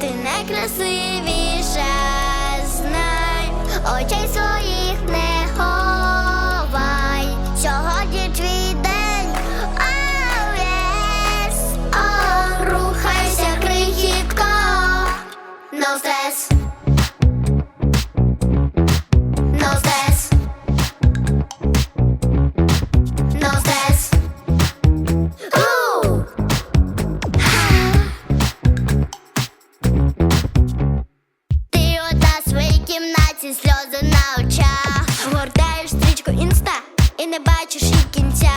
ти найкрасивіша, знай, очей своїх не ховай. Сьогодні твій день, а yes. oh, рухайся крихітко, no stress. щасті сльози на очах. Гортаєш стрічку інста і не бачиш її кінця.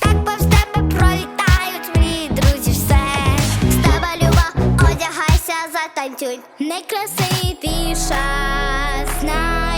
Так повз тебе пролітають мрії, друзі, все. З тебе любов, одягайся, затанцюй. Найкрасивіша з нас.